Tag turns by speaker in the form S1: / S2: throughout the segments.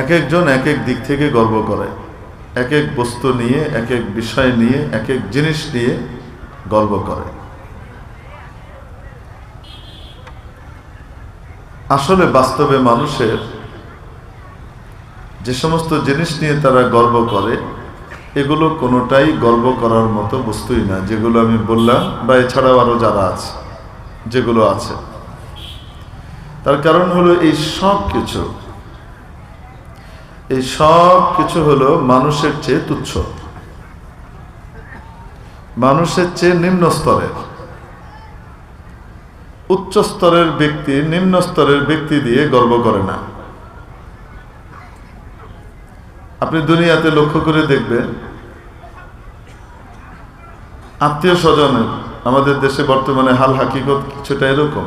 S1: এক একজন এক এক দিক থেকে গর্ব করে। এক এক বস্তু নিয়ে, এক এক বিষয় নিয়ে, এক এক জিনিস নিয়ে গর্ব করে। আসলে বাস্তবে মানুষের যে সমস্ত জিনিস নিয়ে তারা গর্ব করে, এগুলো কোনোটাই গর্ব করার মতো বস্তুই না, যেগুলো আমি বললাম বা এছাড়াও আরও যারা আছে, যেগুলো আছে। তার কারণ হলো এই সব কিছু এই সব কিছু হলো মানুষের চেয়ে তুচ্ছ। মানুষের চেয়ে নিম্ন স্তরের। উচ্চ স্তরের ব্যক্তি নিম্ন স্তরের ব্যক্তি দিয়ে গর্ব করে না। আপনি দুনিয়াতে লক্ষ্য করে দেখবেন, আত্মীয় স্বজনের আমাদের দেশে বর্তমানে হাল হাকিকত কিছুটা এরকম।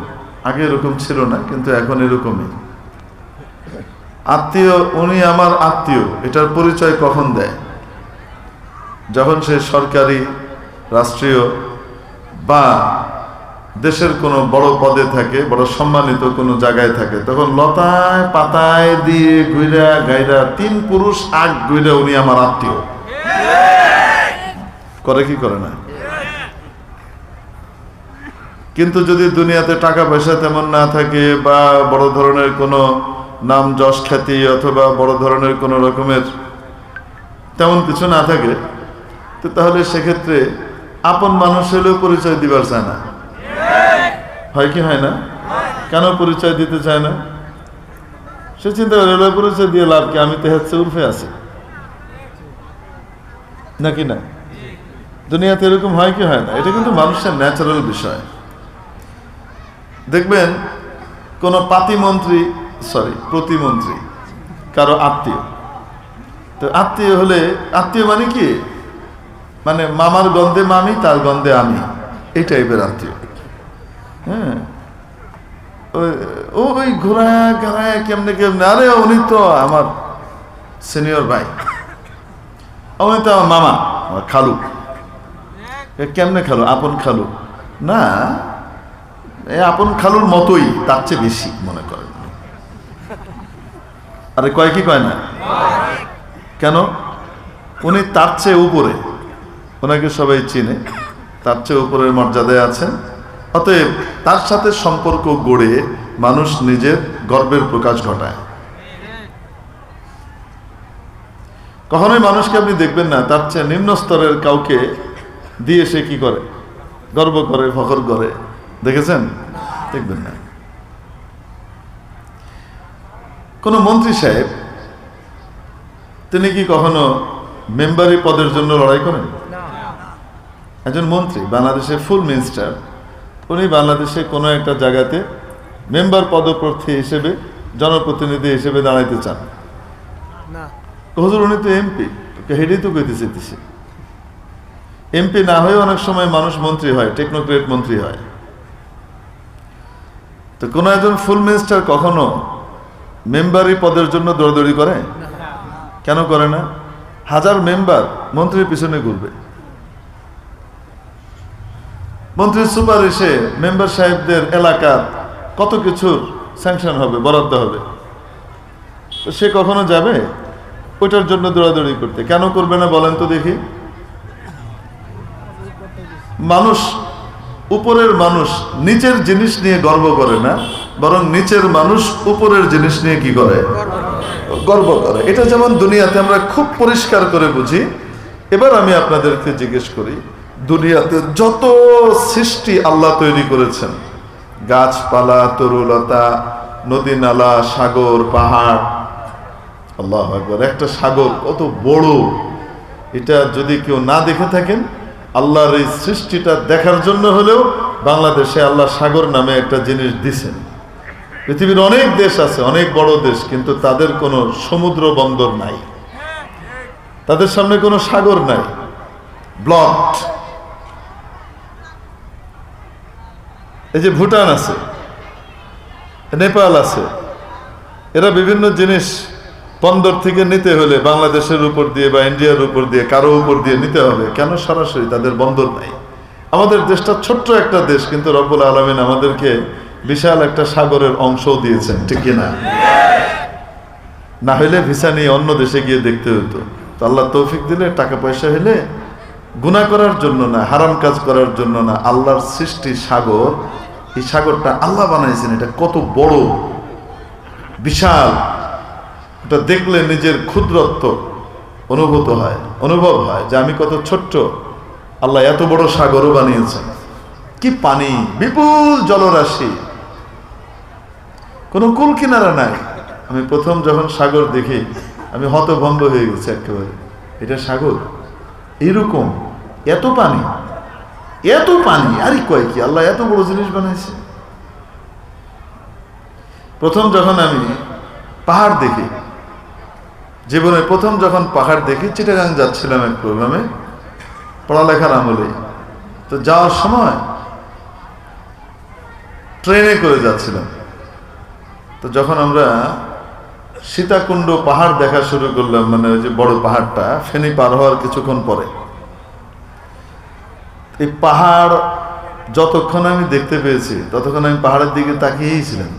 S1: আগে এরকম ছিল না, কিন্তু এখন এরকমই। আত্মীয়, উনি আমার আত্মীয়, এটার পরিচয় কখন দেয়? যখন সে সরকারি, রাষ্ট্রীয় বা দেশের কোনো বড় পদে থাকে, বড় সম্মানিত কোনো জায়গায় থাকে, তখন লতায় পাতায় দিয়ে গুইরা গাইরা তিন পুরুষ আগ গুইরা উনি আমার আত্মীয়। করে কি করে না? কিন্তু যদি দুনিয়াতে টাকা পয়সা তেমন না থাকে বা বড় ধরনের কোনো নাম যশ খ্যাতি অথবা বড় ধরনের কোনো রকমের তেমন কিছু না থাকে, তো তাহলে সেক্ষেত্রে আপন মানুষ হলেও পরিচয় দিবার চায় না। হয় কি হয় না? কেন পরিচয় দিতে চায় না? সে চিন্তা করে পরিচয় দিয়ে লাভ কি? আমি তো হচ্ছে উর্ফে আছি। নাকি না? দুনিয়াতে এরকম হয় কি হয় না? এটা কিন্তু মানুষের ন্যাচারাল বিষয়। দেখবেন, কোন পাতিমন্ত্রী সরি প্রতিমন্ত্রী, কারও আত্মীয়। তো আত্মীয় হলে, আত্মীয় মানে কি? মানে মামার গন্ধে মামি, তার গন্ধে আমি। এই টাইপের আত্মীয়। হ্যাঁ। ওই- ঘোরায় ঘোরায় কেমনে কেমনে। আরে উনি তো আমার সিনিয়র ভাই। উনি তো আমার মামা, আমার খালু। কেমনে খালু? আপন খালু। না, এ আপন খালুর মতোই, তার চেয়ে বেশি, মনে করেন আরে কয় কি কয় না? কেন? উনি তার চেয়ে উপরে। ওনাকে সবাই চিনে। তার চেয়ে উপরের মর্যাদায় আছেন। অতএব তার সাথে সম্পর্ক গড়ে মানুষ নিজের গর্বের প্রকাশ ঘটায়। কখনোই মানুষকে আপনি দেখবেন না, তার চেয়ে নিম্ন স্তরের কাউকে দিয়ে সে কি করে? গর্ব করে, ফখর করে। দেখেছেন? দেখবেন না। কোন মন্ত্রী সাহেব তিনি কি কখনো মেম্বারি পদের জন্য লড়াই করেন? একজন মন্ত্রী বাংলাদেশের ফুল মিনিস্টার উনি বাংলাদেশে কোনো একটা জায়গাতে মেম্বার পদপ্রার্থী হিসেবে জনপ্রতিনিধি হিসেবে দাঁড়াইতে চান। হুজুর উনি তো এমপি হেডেই তো কইতে চাইতেছি। এমপি না হয়ে অনেক সময় মানুষ মন্ত্রী হয় টেকনোক্রেট মন্ত্রী হয়। তো কোন একজন ফুল মিনিস্টার কখনো মেম্বারি পদের জন্য দৌড়াদৌড়ি করে? কেন করে না? হাজার মেম্বার মন্ত্রীর পিছনে ঘুরবে। মন্ত্রীর সুপারিশে মেম্বার সাহেবদের এলাকার কত কিছুর স্যাংশন হবে, বরাদ্দ হবে? তো সে কখনো যাবে? ওইটার জন্য দৌড়াদৌড়ি করতে। কেন করবে না বলেন তো দেখি। মানুষ, উপরের মানুষ নিচের জিনিস নিয়ে গর্ব করে না? বরং নিচের মানুষ উপরের জিনিস নিয়ে কি করে? গর্ব করে। এটা যেমন দুনিয়াতে আমরা খুব পরিষ্কার করে বুঝি। এবার আমি আপনাদেরকে জিজ্ঞেস করি, দুনিয়াতে যত সৃষ্টি আল্লাহ তৈরি করেছেন, গাছপালা, তরুলতা, নদী নালা, সাগর, পাহাড়, আল্লাহ একবার একটা সাগর কত বড়। এটা যদি কেউ না দেখে থাকেন, আল্লাহর এই সৃষ্টিটা দেখার জন্য হলেও বাংলাদেশে আল্লাহ সাগর নামে একটা জিনিস দিছেন। পৃথিবীর অনেক দেশ আছে, অনেক বড় দেশ, কিন্তু তাদের কোনো সমুদ্র বন্দর নাই। তাদের সামনে কোনো সাগর নাই। ব্লক এই যে ভুটান আছে, নেপাল আছে, এরা বিভিন্ন জিনিস বন্দর থেকে নিতে হলে বাংলাদেশের উপর দিয়ে বা ইন্ডিয়ার উপর দিয়ে, কারও উপর দিয়ে নিতে হবে। কেন সরাসরি তাদের বন্দর নাই? আমাদের দেশটা ছোট্ট একটা দেশ, কিন্তু রব্বুল আলমিন আমাদেরকে বিশাল একটা সাগরের অংশও দিয়েছেন, ঠিক না না হলে ভিসা নিয়ে অন্য দেশে গিয়ে দেখতে হতো তো আল্লাহ তৌফিক দিলে টাকা পয়সা হলে গুণা করার জন্য না, হারাম কাজ করার জন্য না, আল্লাহর সৃষ্টি সাগর, এই সাগরটা আল্লাহ বানাইছেন, এটা কত বড়, বিশাল। এটা দেখলে নিজের ক্ষুদ্রত্ব অনুভূত হয়, অনুভব হয় যে আমি কত ছোট্ট। আল্লাহ এত বড় সাগরও বানিয়েছেন। কি পানি, বিপুল জলরাশি। কোনো কুল কিনারা নাই। আমি প্রথম যখন সাগর দেখি, আমি হতভম্ব হয়ে গেছি একেবারে। এটা সাগর? এরকম? এত পানি? এত পানি? আরে কয় কি, আল্লাহ এত বড় জিনিস বানাইছে। প্রথম যখন আমি পাহাড় দেখি জীবনে প্রথম যখন পাহাড় দেখি, চিটাগাং যাচ্ছিলাম এক প্রোগ্রামে, পড়ালেখার আমলে। তো যাওয়ার সময় ট্রেনে করে যাচ্ছিলাম। তো যখন আমরা সীতাকুণ্ড পাহাড় দেখা শুরু করলাম মানে ওই যে বড় পাহাড়টা, ফেনী পার হওয়ার কিছুক্ষণ পরে, এই পাহাড় যতক্ষণ আমি দেখতে পেয়েছি, ততক্ষণ আমি পাহাড়ের দিকে তাকিয়েই ছিলাম।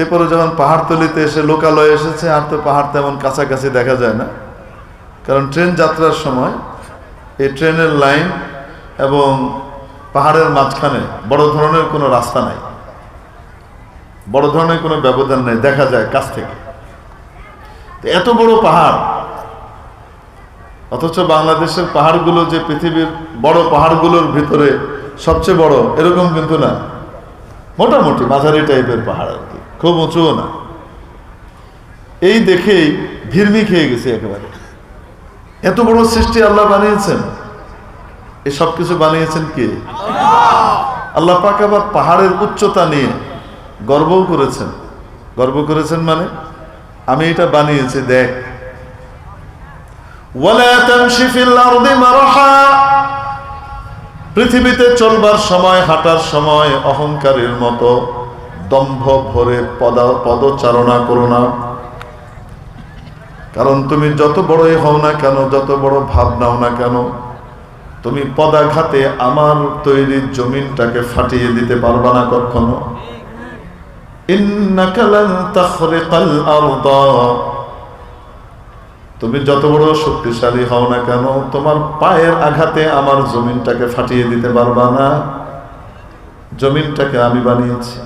S1: এরপরে যখন পাহাড়তলিতে এসে লোকালয়ে এসেছে, আর তো পাহাড় তেমন কাছাকাছি দেখা যায় না, কারণ ট্রেন যাত্রার সময় এই ট্রেনের লাইন এবং পাহাড়ের মাঝখানে বড় ধরনের কোনো রাস্তা নাই। বড় ধরনের কোনো ব্যবধান নেই, দেখা যায় কাছ থেকে। তো এত বড় পাহাড়, অথচ বাংলাদেশের পাহাড়গুলো যে পৃথিবীর বড় পাহাড়গুলোর ভিতরে সবচেয়ে বড়, এরকম কিন্তু না। মোটামুটি মাঝারি টাইপের পাহাড় আর কি, খুব উঁচুও না। এই দেখেই ভিড়মি খেয়ে গেছে একেবারে। এত বড় সৃষ্টি আল্লাহ বানিয়েছেন। এই সব কিছু বানিয়েছেন কে? আল্লাহ পাক আবার পাহাড়ের উচ্চতা নিয়ে গর্বও করেছেন। গর্ব করেছেন মানে? আমি এটা বানিয়েছি, দেখ। পৃথিবীতে চলবার সময়, হাঁটার সময়, অহংকারের মতো দম্ভ ভরে পদা, পদচারণা করো না। কারণ তুমি যত বড়ই হও না কেন, যত বড় ভাব নাও না কেন, তুমি পদাঘাতে আমার তৈরি জমিনটাকে ফাটিয়ে দিতে পারবা না কখনো। তুমি যত বড় শক্তিশালী হও না কেন, তোমার পায়ের আঘাতে আমার জমিনটাকে ফাটিয়ে দিতে পারবা না। জমিনটাকে আমি বানিয়েছি।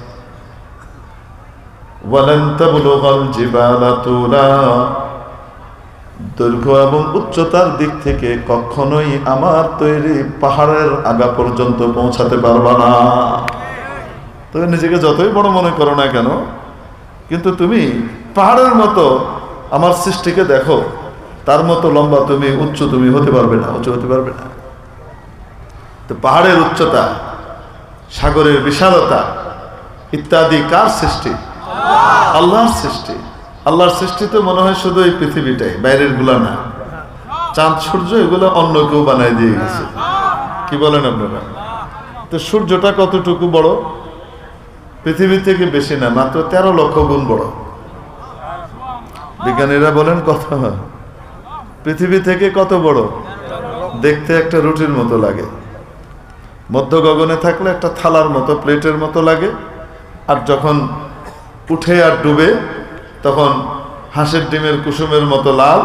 S1: দৈর্ঘ্য এবং উচ্চতার দিক থেকে কখনোই আমার তৈরি পাহাড়ের আগা পর্যন্ত পৌঁছাতে পারবা না। তুমি নিজেকে যতই বড় মনে করো না কেন, কিন্তু তুমি পাহাড়ের মতো আমার সৃষ্টিকে দেখো, তার মতো লম্বা তুমি, উচ্চ তুমি হতে পারবে না, উঁচু হতে পারবে না। তো পাহাড়ের উচ্চতা, সাগরের বিশালতা ইত্যাদি কার সৃষ্টি? আল্লাহর সৃষ্টি। আল্লাহর সৃষ্টি তো মনে হয় শুধু এই পৃথিবীটাই, বাইরেরগুলা না। চাঁদ, সূর্য, এগুলো অন্য কেউ বানাই দিয়ে গেছে। কি বলেন আপনারা? তো সূর্যটা কতটুকু বড়? পৃথিবী থেকে বেশি না, মাত্র তেরো লক্ষ গুণ বড়। বিজ্ঞানীরা বলেন কত? পৃথিবী থেকে কত বড়? দেখতে একটা রুটির মতো লাগে। মধ্য গগনে থাকলে একটা থালার মতো, প্লেটের মতো লাগে। আর যখন উঠে আর ডুবে, তখন হাঁসের ডিমের কুসুমের মতো লাল,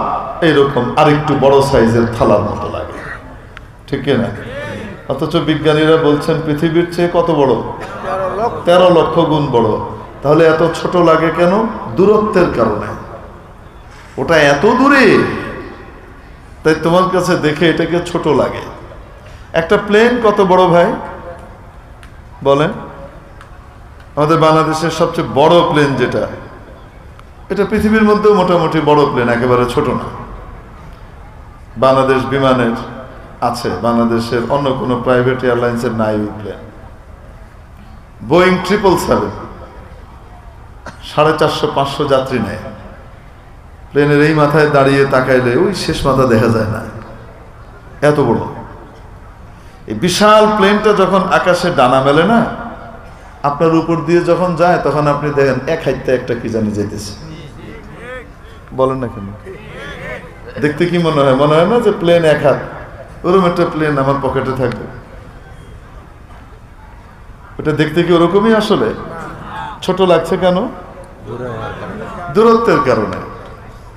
S1: এইরকম আরেকটু বড় সাইজের থালার মতো লাগে। ঠিক না? অথচ বিজ্ঞানীরা বলছেন পৃথিবীর চেয়ে কত বড়? তেরো লক্ষ গুণ বড়। তাহলে এত ছোট লাগে কেন? দূরত্বের কারণে। ওটা এত দূরে? তাই তোমার কাছে দেখে এটাকে ছোট লাগে। একটা প্লেন কত বড় ভাই? বলেন। আমাদের বাংলাদেশের সবচেয়ে বড় প্লেন যেটা, এটা পৃথিবীর মধ্যেও মোটামুটি বড় প্লেন, একেবারে ছোট না। বাংলাদেশ বিমানের আছে, বাংলাদেশের অন্য কোনো প্রাইভেট এয়ারলাইন্সের নাই প্লেন। বোয়িং ট্রিপল সেভেন সাড়ে চারশো, পাঁচশো যাত্রী নেয়। প্লেনের এই মাথায় দাঁড়িয়ে তাকাইলে ওই শেষ মাথা দেখা যায় না। এত বড়। এই বিশাল প্লেনটা যখন আকাশে ডানা মেলে না, আপনার উপর দিয়ে যখন যায়, তখন আপনি দেখেন এক হাইতে একটা কি জানি যেতেছে বলেন না কেন? দেখতে কি মনে হয়? মনে হয় না যে প্লেন এক হাত? ওরকম একটা প্লেন আমার পকেটে থাকবে। ওটা দেখতে কি ওরকমই আসলে? ছোট লাগছে কেন? দূরত্বের কারণে।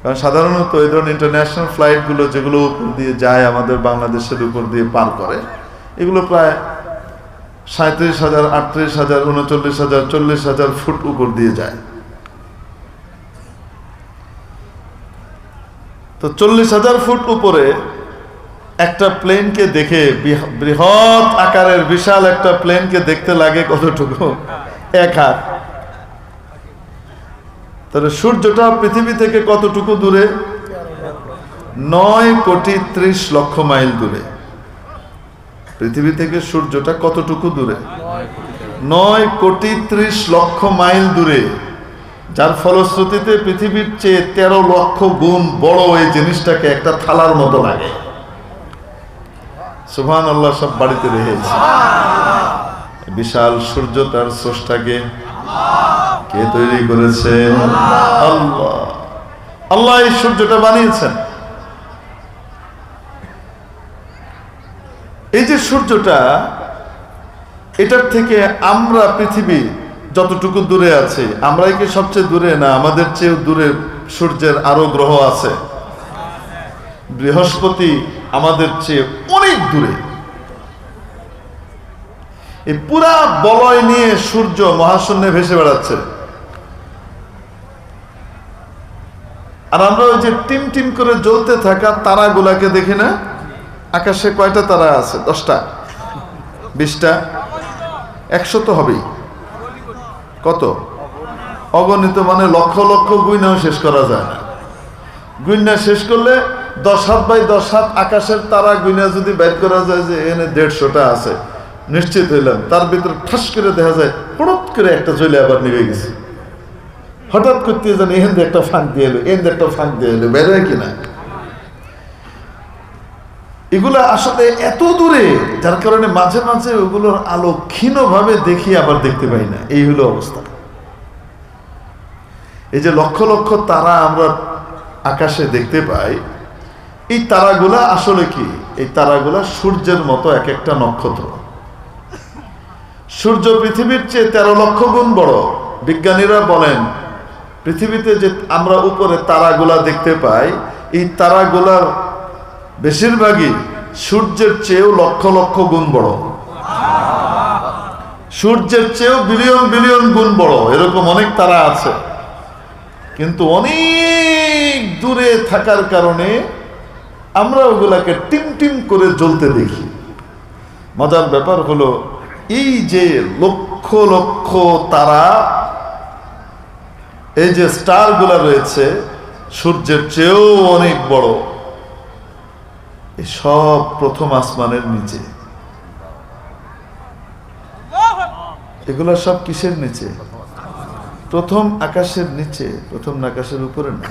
S1: কারণ সাধারণত এই ধরনের ইন্টারন্যাশনাল ফ্লাইটগুলো যেগুলো উপর দিয়ে যায় আমাদের বাংলাদেশের উপর দিয়ে পার করে, এগুলো প্রায় সাঁত্রিশ হাজার, আটত্রিশ হাজার, উনচল্লিশ হাজার, চল্লিশ হাজার ফুট উপর দিয়ে যায়। তো চল্লিশ হাজার ফুট উপরে একটা প্লেনকে দেখে বিহ- বৃহৎ আকারের বিশাল একটা প্লেনকে দেখতে লাগে কতটুকু? এক হাত। তাহলে সূর্যটা পৃথিবী থেকে কতটুকু দূরে? নয় কোটি ত্রিশ লক্ষ মাইল দূরে। পৃথিবী থেকে সূর্যটা কতটুকু দূরে? নয় কোটি ত্রিশ লক্ষ মাইল দূরে। যার ফলশ্রুতিতে পৃথিবীর চেয়ে তেরো লক্ষ গুণ বড় এই জিনিসটাকে একটা থালার মতো লাগে। সুহান আল্লাহ সব বাড়িতে রেখেছে। বিশাল সূর্য তার স্রষ্টাকে কে তৈরি করেছেন আল্লাহ। আল্লাহ এই সূর্যটা বানিয়েছেন। এই যে সূর্যটা এটার থেকে আমরা পৃথিবী যতটুকু দূরে আছি আমরাই কি সবচেয়ে দূরে না আমাদের চেয়েও দূরে সূর্যের আরও গ্রহ আছে? বৃহস্পতি আমাদের চেয়ে অনেক দূরে। এই পুরা বলয় নিয়ে সূর্য মহাশূন্যে ভেসে বেড়াচ্ছে। আর আমরা ওই যে টিম টিম করে জ্বলতে থাকা তারাগুলাকে দেখি না? আকাশে কয়টা তারা আছে? দশটা? বিশটা? একশো তো হবেই। কত? অগণিত মানে লক্ষ লক্ষ গুইনাও শেষ করা যায় না। গুইনা শেষ করলে দশ হাত বাই দশ হাত আকাশের তারা গুইনা যদি বের করা যায় যে এখানে দেড়শোটা আছে, নিশ্চিত হইলাম। তার ভিতরে ঠাস করে দেখা যায় পড়ত করে একটা চলে আবার নিভে গেছে। হঠাৎ করতে এখান দিয়ে একটা ফাঁক দিয়ে এলো দিয়ে একটা ফাঁক দিয়ে এলো বেরোয় কিনা? এগুলো আসলে এত দূরে, যার কারণে মাঝে মাঝে ওগুলোর আলো ক্ষীণভাবে দেখি আবার দেখতে পাই না। এই হলো অবস্থা। এই যে লক্ষ লক্ষ তারা আমরা আকাশে দেখতে পাই এই তারাগুলা আসলে কি? এই তারাগুলা সূর্যের মতো এক একটা নক্ষত্র। সূর্য পৃথিবীর চেয়ে তেরো লক্ষ গুণ বড়। বিজ্ঞানীরা বলেন, পৃথিবীতে যে আমরা উপরে তারাগুলা দেখতে পাই, এই তারাগুলার বেশিরভাগই সূর্যের চেয়েও লক্ষ লক্ষ গুণ বড়। সূর্যের চেয়েও বিলিয়ন বিলিয়ন গুণ বড়। এরকম অনেক তারা আছে। কিন্তু অনেক দূরে থাকার কারণে আমরা ওগুলাকে টিম টিম করে জ্বলতে দেখি। মজার ব্যাপার হলো, এই যে লক্ষ লক্ষ তারা, এই যে স্টারগুলা রয়েছে, সূর্যের চেয়েও অনেক বড় সব প্রথম আসমানের নিচে। এগুলো সব কিসের নিচে? প্রথম আকাশের নিচে, প্রথম আকাশের উপরে না।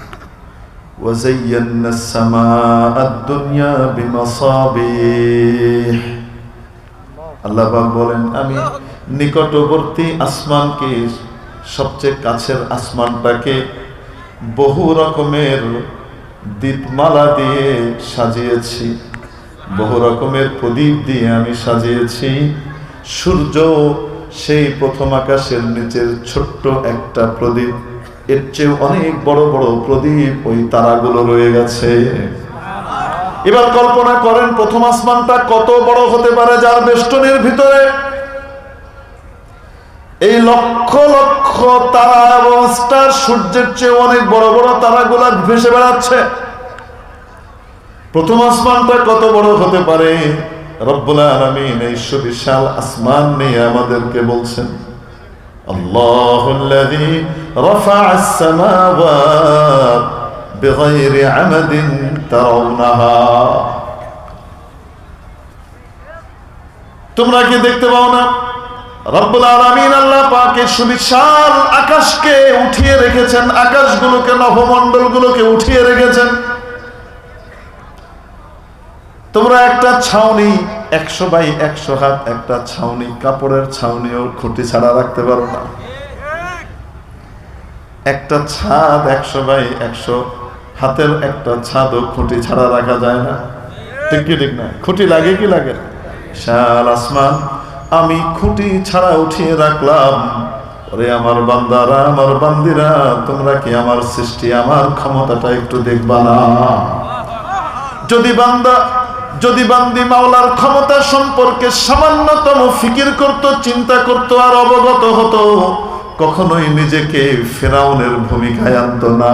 S1: وزينا السماء الدنيا بمصابيح আল্লাহ পাক বলেন আমি নিকটবর্তী আসমানকে সবচেয়ে কাছের আসমানটাকে বহু রকমের দীপমালা দিয়ে সাজিয়েছি বহু রকমের প্রদীপ দিয়ে আমি সাজিয়েছি সূর্য সেই প্রথম আকাশের নিচের ছোট্ট একটা প্রদীপ এর চেয়ে অনেক বড় বড় প্রদীপ ওই তারাগুলো রয়ে গেছে। এবার কল্পনা করেন প্রথম আসমানটা কত বড় হতে পারে যার বেষ্টনের ভিতরে। এই লক্ষ লক্ষ তারা এবং স্টার সূর্যের চেয়ে অনেক বড় বড় তারাগুলা ভেসে বেড়াচ্ছে। প্রথম আসমানটা কত বড় হতে পারে? রব্বুল আলামিন এই সুবিশাল আসমান নিয়ে আমাদেরকে বলছেন। الله الذي رفع السماوات بغير عمد ترونها তোমরা কি দেখতে পাও না রব্বুল আলামিন আল্লাহ পাকে সুবিশাল আকাশকে উঠিয়ে রেখেছেন আকাশগুলোকে নভমণ্ডলগুলোকে উঠিয়ে রেখেছেন তোমরা একটা ছাউনি, একশো বাই একশো হাত, একটা ছাউনি, কাপড়ের ছাউনিও খুঁটি ছাড়া রাখতে পারো না। একটা ছাদ একশো বাই একশো হাতের একটা ছাদও খুঁটি ছাড়া রাখা যায় না। ঠিক কি, ঠিক না? খুঁটি লাগে কি লাগে শাল আসমান, আমি খুঁটি ছাড়া উঠিয়ে রাখলাম। ওরে আমার বান্দারা, আমার বান্দিরা, তোমরা কি আমার সৃষ্টি, আমার ক্ষমতাটা একটু দেখবা না? যদি বান্দা যদি বান্দি মাওলার ক্ষমতা সম্পর্কে সামান্যতম ফিকির করত, চিন্তা করত আর অবগত হতো, কখনোই নিজেকে ফেরাউনের ভূমিকায় আনত না।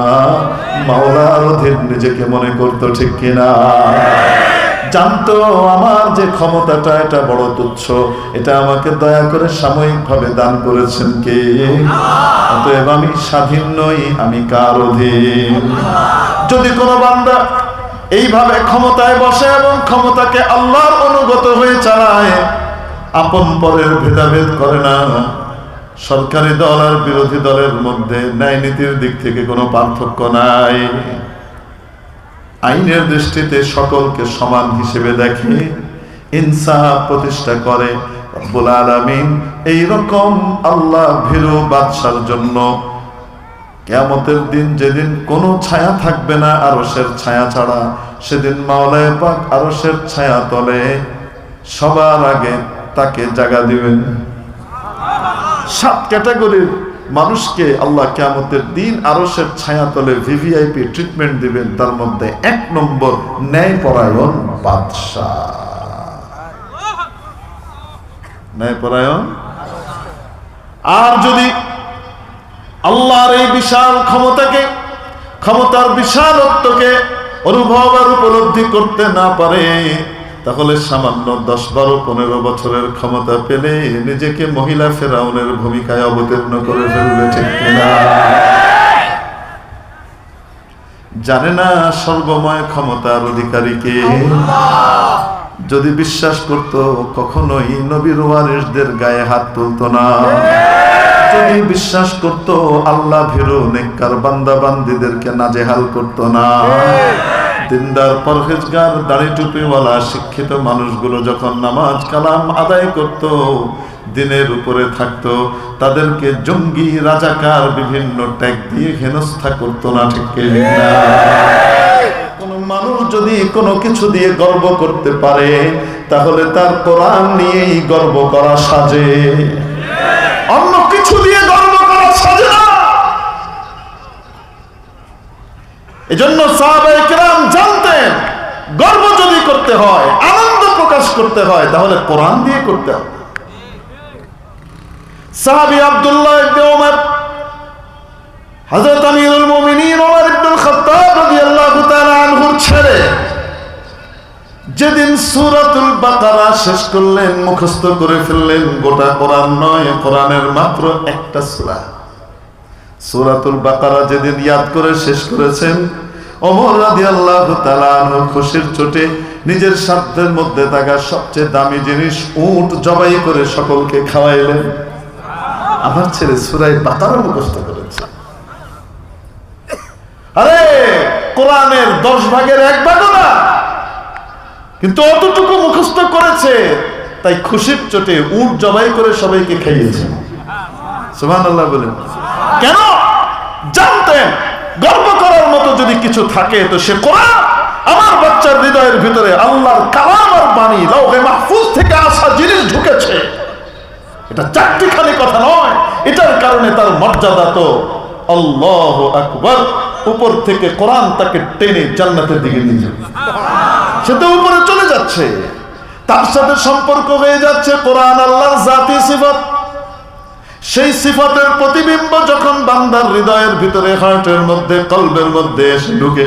S1: মাওলার অধীন নিজেকে মনে করতো ঠিক কিনা? জানতো আমার যে ক্ষমতাটা, এটা বড় তুচ্ছ। এটা আমাকে দয়া করে সাময়িকভাবে দান করেছেন কে? অতএব আমি স্বাধীন নই, আমি কার অধীন? যদি কোনো বান্দা এইভাবে ক্ষমতায় বসে এবং ক্ষমতাকে আল্লাহর অনুগত হয়ে চালায়, আপন পরের ভেদাভেদ করে না। সরকারি দল আর বিরোধী দলের মধ্যে ন্যায় নীতির দিক থেকে কোনো পার্থক্য নাই। আইনের দৃষ্টিতে সকলকে সমান হিসেবে দেখে, ইনসাফ প্রতিষ্ঠা করে। রব্বুল আলামিন এইরকম আল্লাহ ভীরু বাদশার জন্য কেয়ামতের দিন যেদিন কোনো ছায়া থাকবে না আরসের ছায়া ছাড়া, সেদিন মাওলায় পাক আরসের ছায়া তলে। সবার আগে তাকে জাগা দিবেন। সাত ক্যাটাগরির মানুষকে আল্লাহ কেয়ামতের দিন আরসের ছায়া তলে ভিভিআইপি ট্রিটমেন্ট দিবেন। তার মধ্যে এক নম্বর ন্যায়পরায়ণ বাদশাহ। ন্যায়পরায়ণ? আর যদি আল্লাহর এই বিশাল ক্ষমতাকে ক্ষমতার বিশালত্বকে অনুভব আর উপলব্ধি করতে না পারে তাহলে সামান্য দশ বারো পনেরো বছরের ক্ষমতা পেলে নিজেকে মহিলা ফেরাউনের ভূমিকায় অবতীর্ণ করে ফেলবে ঠিক কিনা? জানে না সর্বময় ক্ষমতার অধিকারীকে যদি বিশ্বাস করত কখনোই নবীর ওয়ারিসদের গায়ে হাত তুলতো না। যদি বিশ্বাস করত, আল্লাহ ভীরু নেককার বান্দা বান্দিদেরকে নাজেহাল করত না। দিনদার পরহেজগার, দাড়ি টুপিওয়ালা, শিক্ষিত মানুষগুলো যখন নামাজ কালাম আদায় করত, দিনের উপরে থাকতো, তাদেরকে জঙ্গি, রাজাকার, বিভিন্ন ট্যাগ দিয়ে হেনস্থা করতো না, ঠিক কোন মানুষ যদি কোনো কিছু দিয়ে গর্ব করতে পারে, তাহলে তার কোরআন নিয়েই গর্ব করা সাজে। অন্য কিছু দিয়ে গর্ব করা সাজে না এজন্য সাহাবাহাম জানতেন, গর্ব যদি করতে হয়, আনন্দ প্রকাশ করতে হয়, তাহলে কোরআন দিয়ে করতে হবে। সাহাবি আব্দুল্লাহ ওমর হযরত আমিরুল মুমিনিন ওমর ইবনে খাত্তাব রাদিয়াল্লাহু তাআলা আনহুর ছেলে, যেদিন সূরাতুল বাকারা শেষ করলেন, মুখস্থ করে ফেললেন, গোটা কোরআন নয়, কোরআনের মাত্র একটা সূরা। সূরাতুল বাকারা যেদিন ইয়াদ করে শেষ করেছেন রাদিয়াল্লাহু তাআলা আনহু খুশির চোটে নিজের সাধ্যের মধ্যে থাকা সবচেয়ে দামি জিনিস জবাই করে সকলকে খাওয়াইলেন। আমার ছেলে সুরাই মুখস্থ করেছে। আরে, কোরআনের দশ ভাগের এক ভাগও না। কিন্তু অতটুকু মুখস্থ করেছে, তাই খুশির চোটে উট জবাই করে সবাইকে খাইয়েছে। আল্লাহ বলেন। কেন? জানতেন গর্ব করার মতো যদি কিছু থাকে, তো সে কোরআন আমার বাচ্চার হৃদয়ের ভিতরে আল্লাহর কালাম আর বাণী, লৌহে মাহফুজ থেকে আসা জিনিস ঢুকেছে। এটা চারটি খালি কথা নয়, এটার কারণে তার মর্যাদা তো আল্লাহ আকবর, উপর থেকে কোরআন তাকে টেনে জান্নাতের দিকে নিয়ে যাবে। সে তো উপরে চলে যাচ্ছে, তার সাথে সম্পর্ক হয়ে যাচ্ছে কোরআন আল্লাহর জাতি, সিফত। সেই সিফতের প্রতিবিম্ব যখন বান্দার হৃদয়ের ভিতরে, হার্টের মধ্যে, কলবের মধ্যে এসে ঢুকে,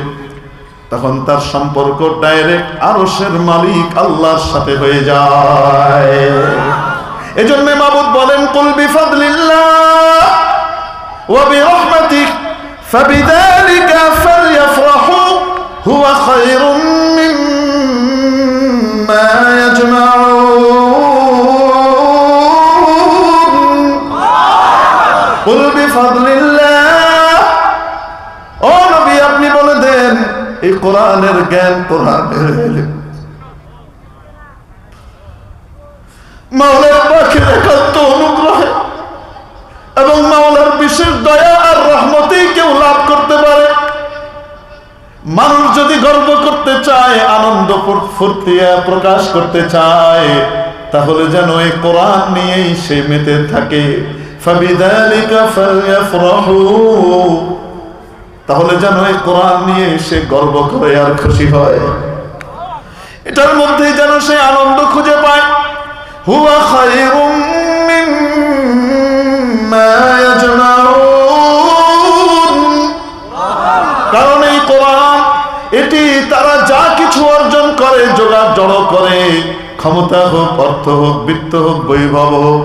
S1: তখন তার সম্পর্ক ডাইরেক্ট আরশের মালিক আল্লাহর সাথে হয়ে যায়। এজন্য মাবুদ বলেন, কুল বিফাদলিল্লাহ ওয়া বিরহমাতিহি ফাবিযালিকা ফালইফরাহু হুয়া খায়রুম আপনি বলে দেন, এই কোরআনের জ্ঞান কোরআনের এবং মাওলার বিশেষ দয়া আর রহমতেই কেউ লাভ করতে পারে। মানুষ যদি গর্ব করতে চায়, আনন্দ প্রকাশ করতে চায়, তাহলে যেন এই কোরআন নিয়েই সে মেতে থাকে। فبذلك فليفرحوا তাহলে যেন এই কোরআন নিয়ে সে গর্ব করে আর খুশি হয় এটার মধ্যে যেন সে আনন্দ খুঁজে পায় হুয়া খায়রুম মিম্মা ইয়াজমাউন কারণ এই কোরআন এটি তারা যা কিছু অর্জন করে জোগাড় জড়ো করে ক্ষমতা হোক অর্থ হোক বৃত্ত হোক বৈভব হোক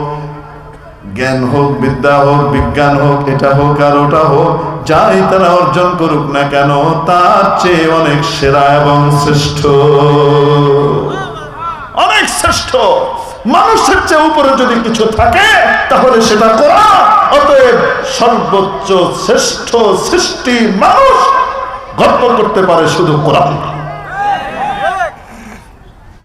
S1: জ্ঞান হোক, বিদ্যা হোক, বিজ্ঞান হোক, এটা হোক আর ওটা হোক, যাই তারা অর্জন করুক না কেন, তার চেয়ে অনেক সেরা এবং শ্রেষ্ঠ। অনেক শ্রেষ্ঠ। মানুষের চেয়ে উপরে যদি কিছু থাকে, তাহলে সেটা করা অতএব সর্বোচ্চ শ্রেষ্ঠ সৃষ্টি মানুষ গর্ব করতে পারে শুধু কোরআন।